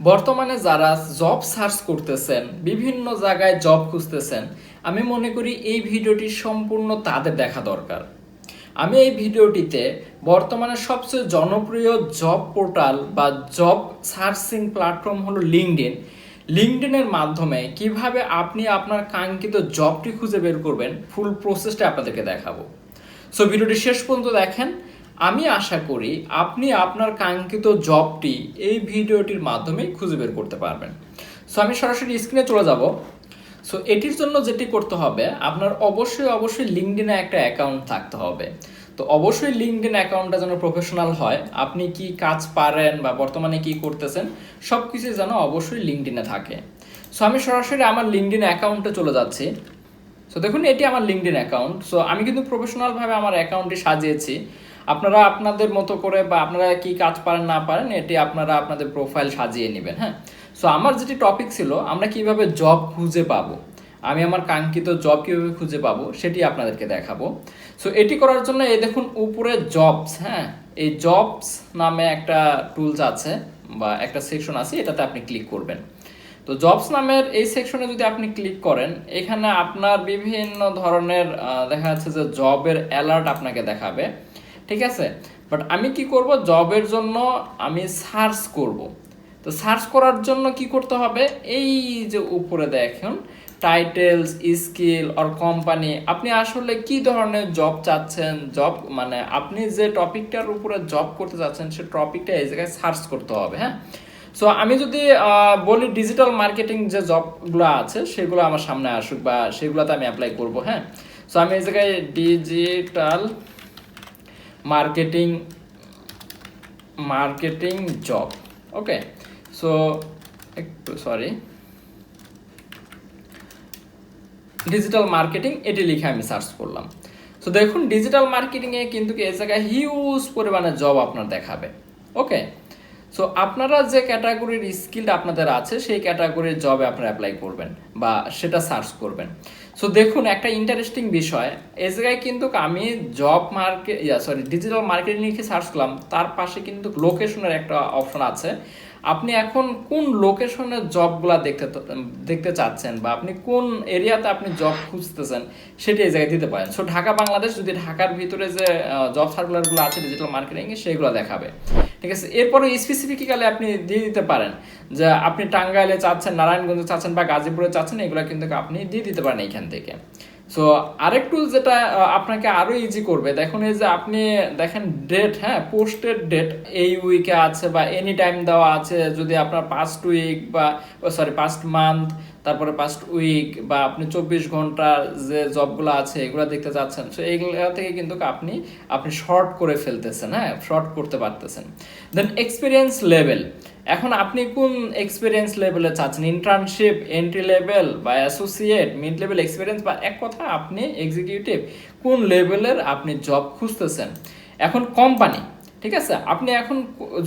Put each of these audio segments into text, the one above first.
বর্তমানে যারা job search করতেছেন, বিভিন্ন জায়গায় জব খুঁজতেছেন, আমি মনে করি এই ভিডিওটি সম্পূর্ণ তাদের দেখা দরকার। আমি এই ভিডিওটিতে বর্তমানে সবচেয়ে জনপ্রিয় জব পোর্টাল বা জব সার্চিং প্ল্যাটফর্ম হলো লিঙ্কডইন লিঙ্কডইনের মাধ্যমে কীভাবে আপনি আপনার কাঙ্ক্ষিত জবটি খুঁজে বের করবেন ফুল প্রসেসটা আপনাদেরকে দেখাবো। সো ভিডিওটি শেষ পর্যন্ত দেখেন। আমি আশা করি আপনি আপনার কাঙ্ক্ষিত জবটি এই ভিডিওটির মাধ্যমে খুঁজে বের করতে পারবেন। সো আমি সরাসরি স্ক্রিনে চলে যাব। সো এটির জন্য যেটি করতে হবে, আপনার অবশ্যই অবশ্যই লিঙ্কডিনে একটা অ্যাকাউন্ট থাকতে হবে। তো অবশ্যই লিঙ্কডিন অ্যাকাউন্টটা যেন প্রফেশনাল হয়, আপনি কি কাজ পারেন বা বর্তমানে কি করতেছেন সব কিছু যেন অবশ্যই লিঙ্কডিনে থাকে। সো আমি সরাসরি আমার লিঙ্কডিন অ্যাকাউন্টে চলে যাচ্ছি। সো দেখুন, এটি আমার লিঙ্কডিন অ্যাকাউন্ট সো আমি কিন্তু প্রফেশনালভাবে আমার অ্যাকাউন্টটি সাজিয়েছি। আপনারা আপনাদের মতো করে বা আপনারা কি কাজ পারেন, না পারেন, এটি আপনারা আপনাদের প্রোফাইল সাজিয়ে নেবেন হ্যাঁ? সো আমার যেটি টপিক ছিল, আমরা কীভাবে জব খুঁজে পাবো? আমি আমার কাঙ্ক্ষিত জব কীভাবে খুঁজে পাবো? সেটি আপনাদেরকে দেখাবো। সো এটি করার জন্য এই দেখুন উপরে জবস হ্যাঁ? এই জবস নামে একটা টুলস আছে বা একটা সেকশন আছে, এটাতে আপনি ক্লিক করবেন। তো জবস নামের এই সেকশনে যদি আপনি ক্লিক করেন, এখানে আপনার বিভিন্ন ধরনের দেখা যাচ্ছে যে জবের অ্যালার্ট আপনাকে দেখাবে। ঠিক আছে? বাট আমি কি করব? জবের জন্য আমি সার্চ করব। তো সার্চ করার জন্য কি করতে হবে? এই যে উপরে দেখুন টাইটেলস স্কিল অর কোম্পানি আপনি আসলে কি ধরনের জব চাচ্ছেন? জব মানে আপনি যে টপিকটার উপরে জব করতে চাচ্ছেন, সে টপিকটা এই জায়গায় সার্চ করতে হবে হ্যাঁ? সো আমি যদি বলি ডিজিটাল মার্কেটিং যে জবগুলো আছে, সেগুলো আমার সামনে আসুক বা সেগুলোতে আমি অ্যাপ্লাই করব হ্যাঁ? সো আমি এই জায়গায় digital marketing job okay so একটু সরি ডিজিটাল মার্কেটিং এটি লিখে আমি সার্চ করলাম। তো দেখুন ডিজিটাল মার্কেটিংয়ে কিন্তু এই জায়গায় হিউজ পরিমাণে জব আপনার দেখাবে। ওকে সো আপনারা যে ক্যাটাগরির স্কিল আপনাদের আছে, সেই ক্যাটাগরির জবে আপনারা অ্যাপ্লাই করবেন বা সেটা সার্চ করবেন। সো দেখুন, একটা ইন্টারেস্টিং বিষয়। এই জায়গায় কিন্তু আমি job market yeah sorry digital marketing লিখে সার্চ করলাম, তার পাশে কিন্তু লোকেশনের একটা অপশন আছে। আপনি এখন কোন লোকেশনের জবগুলা দেখতে দেখতে চাচ্ছেন বা আপনি কোন এরিয়াতে আপনি জব খুঁজতেছেন, সেটি এই জায়গায় দিতে পারেন। সো ঢাকা, বাংলাদেশ যদি ঢাকার ভিতরে যে জব সার্কুলারগুলো আছে ডিজিটাল মার্কেটিংয়ে সেগুলো দেখাবে। ঠিক আছে? এরপরে স্পেসিফিক্যালি আপনি দিয়ে দিতে পারেন যে আপনি টাঙ্গাইলে চাচ্ছেন, নারায়ণগঞ্জে চাচ্ছেন বা গাজীপুরে চাচ্ছেন, এগুলো কিন্তু আপনি দিয়ে দিতে পারেন এইখান থেকে। সো আরেকটু যেটা আপনাকে আরও ইজি করবে, দেখুন এই যে আপনি দেখেন ডেট হ্যাঁ পোস্টের ডেট এই উইকে আছে বা এনি টাইম দেওয়া আছে, যদি আপনার পাস্ট উইক বা সরি পাস্ট মান্থ তারপরে পাস্ট উইক বা আপনি চব্বিশ ঘণ্টার যে জবগুলো আছে, এগুলো দেখতে চাচ্ছেন সো এইগুলো থেকে কিন্তু আপনি আপনি শর্ট করে ফেলতেছেন হ্যাঁ? শর্ট করতে পারতেছেন। দেন এক্সপিরিয়েন্স লেভেল এখন আপনি কোন এক্সপিরিয়েন্স লেভেলে চাচ্ছেন? ইন্টার্নশিপ এন্ট্রি লেভেল বা অ্যাসোসিয়েট মিড লেভেল এক্সপিরিয়েন্স বা এক কথা আপনি এক্সিকিউটিভ কোন লেভেলের আপনি জব খুঁজতেছেন? এখন কোম্পানি ঠিক আছে? আপনি এখন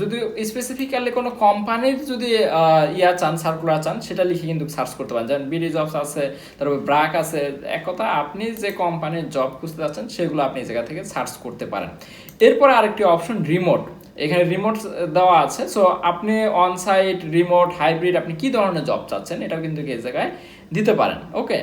যদি স্পেসিফিক্যালি কোনো কোম্পানির যদি ইয়া চান সার্কুলার চান, সেটা লিখে কিন্তু সার্চ করতে পারেন। যেমন বিডি জবস আছে, তারপর ব্রাক আছে, এক কথা, আপনি যে কোম্পানির জব খুঁজতে যাচ্ছেন, সেগুলো আপনি এই জায়গা থেকে সার্চ করতে পারেন। এরপরে আরেকটি অপশন রিমোট এখানে রিমোট দেওয়া আছে। সো আপনি অন সাইট রিমোট হাইব্রিড আপনি কি ধরনের জব চাচ্ছেন, এটাও কিন্তু এই জায়গায় দিতে পারেন। ওকে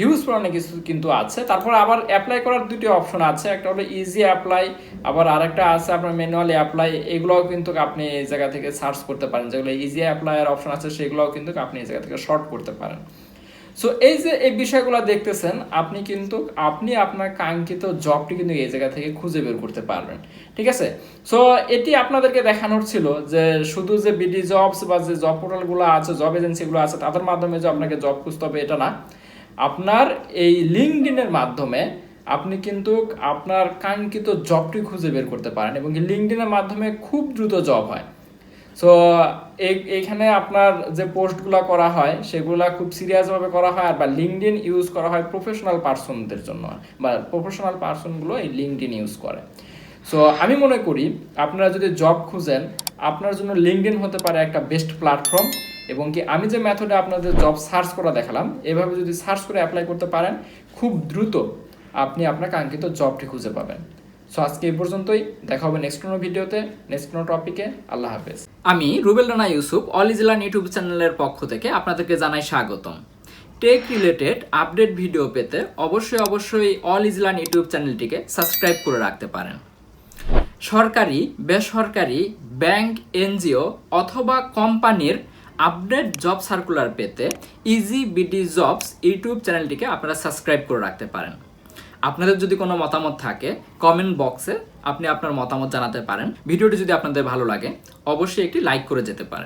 হিউজ পরিমাণে কিছু কিন্তু আছে। তারপর আবার অ্যাপ্লাই করার দুটি অপশন আছে। একটা হলো ইজি অ্যাপ্লাই আবার আরেকটা আছে আপনার ম্যানুয়ালি অ্যাপ্লাই এগুলোও কিন্তু আপনি এই জায়গা থেকে সার্চ করতে পারেন। যেগুলো ইজি অ্যাপ্লাইয়ের অপশন আছে, সেগুলোও কিন্তু আপনি এই জায়গা থেকে শর্ট করতে পারেন। সো এই যে এই বিষয়গুলো দেখতেছেন, আপনি কিন্তু, আপনি আপনার কাঙ্ক্ষিত জবটি কিন্তু এই জায়গা থেকে খুঁজে বের করতে পারবেন। ঠিক আছে? সো এটি আপনাদেরকে দেখানোর ছিল যে শুধু যে বিডি জবস বা যে জব পোর্টালগুলো আছে জব এজেন্সিগুলো আছে, তাদের মাধ্যমে যে আপনাকে জব খুঁজতে হবে, এটা না। আপনার এই লিঙ্কডিনের মাধ্যমে আপনি কিন্তু আপনার কাঙ্ক্ষিত জবটি খুঁজে বের করতে পারেন এবং লিঙ্কডিনের মাধ্যমে খুব দ্রুত জব হয়। সো এইখানে আপনার যে পোস্টগুলো করা হয়, সেগুলা খুব সিরিয়াসভাবে করা হয় আর বা লিঙ্কডিন ইউজ করা হয় প্রফেশনাল পার্সনদের জন্য বা প্রফেশনাল পার্সনগুলো এই লিঙ্কডিন ইউজ করে। সো আমি মনে করি আপনারা যদি জব খুঁজেন, আপনার জন্য লিঙ্কডিন হতে পারে একটা বেস্ট প্ল্যাটফর্ম এবং কি আমি যে মেথডে আপনাদের জব সার্চ করা দেখালাম, এভাবে যদি সার্চ করে অ্যাপ্লাই করতে পারেন, খুব দ্রুত আপনি আপনার কাঙ্ক্ষিত জবটি খুঁজে পাবেন। সো আজকে এই পর্যন্তই। দেখা হবে নেক্সট কোনো ভিডিওতে নেক্সট কোনো টপিকে আল্লাহ হাফেজ। আমি রুবেল রানা ইউসুফ, অল ইজলান ইউটিউব চ্যানেলের পক্ষ থেকে আপনাদেরকে জানাই স্বাগতম। টেক রিলেটেড আপডেট ভিডিও পেতে অবশ্যই অবশ্যই অল ইজলান ইউটিউব চ্যানেলটিকে সাবস্ক্রাইব করে রাখতে পারেন। সরকারি, বেসরকারি ব্যাংক এনজিও অথবা কোম্পানির আপডেট জব সার্কুলার পেতে ইজি বিডি জবস ইউটিউব চ্যানেলটিকে আপনারা সাবস্ক্রাইব করে রাখতে পারেন। আপনাদের যদি কোনো মতামত থাকে কমেন্ট বক্সে আপনি আপনার মতামত জানাতে পারেন। ভিডিওটি যদি আপনাদের ভালো লাগে, অবশ্যই একটি লাইক করে যেতে পারেন।